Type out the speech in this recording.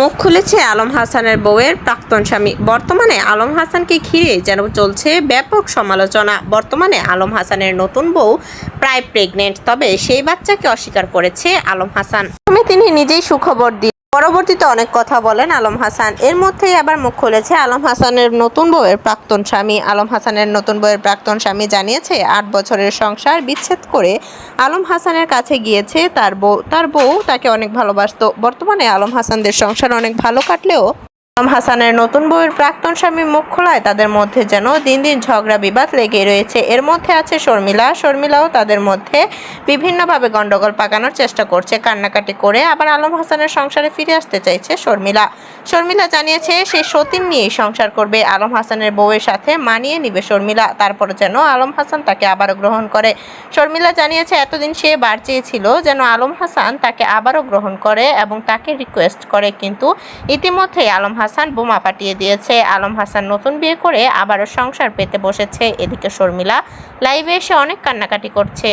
মুখ খুলেছে আলম হাসানের বউয়ের প্রাক্তন স্বামী। বর্তমানে আলম হাসানকে ঘিরে যেন চলছে ব্যাপক সমালোচনা। বর্তমানে আলম হাসানের নতুন বউ প্রায় প্রেগনেন্ট তবে সেই বাচ্চাকে অস্বীকার করেছে আলম হাসান। প্রথমে তিনি নিজেই সুখবর দিয়ে পরবর্তীতে অনেক কথা বলেন আলম হাসান। এর মধ্যেই আবার মুখ খুলেছে আলম হাসানের নতুন বউয়ের প্রাক্তন স্বামী। আলম হাসানের নতুন বউয়ের প্রাক্তন স্বামী জানিয়েছে, আট বছরের সংসার বিচ্ছেদ করে আলম হাসানের কাছে গিয়েছে তার বউ। তার বউ তাকে অনেক ভালোবাসত। বর্তমানে আলম হাসানদের সংসার অনেক ভালো কাটলেও হাসানের নতুন বউয়ের প্রাক্তন স্বামী মুখ খোলায় তাদের মধ্যে যেন দিন দিন ঝগড়া বিবাদ লেগে রয়েছে। এর মধ্যে আছে শর্মিলা। শর্মিলাও তাদের মধ্যে বিভিন্নভাবে গন্ডগোল পাকানোর চেষ্টা করছে। কান্নাকাটি করে আবার আলম হাসানের সংসারে ফিরে আসতে চাইছে শর্মিলা। শর্মিলা জানিয়েছে, সে সতীন নিয়েই সংসার করবে। আলম হাসানের বউয়ের সাথে মানিয়ে নিবে শর্মিলা। তারপর যেন আলম হাসান তাকে আবারও গ্রহণ করে। শর্মিলা জানিয়েছে, এতদিন সে বার চেয়েছিল যেন আলম হাসান তাকে আবারও গ্রহণ করে এবং তাকে রিকোয়েস্ট করে। কিন্তু ইতিমধ্যেই আলম হাসান বোমা পাঠিয়ে দিয়েছে। আলম হাসান নতুন বিয়ে করে আবারও সংসার পেতে বসেছে। এদিকে শর্মিলা লাইভে এসে অনেক কান্নাকাটি করছে।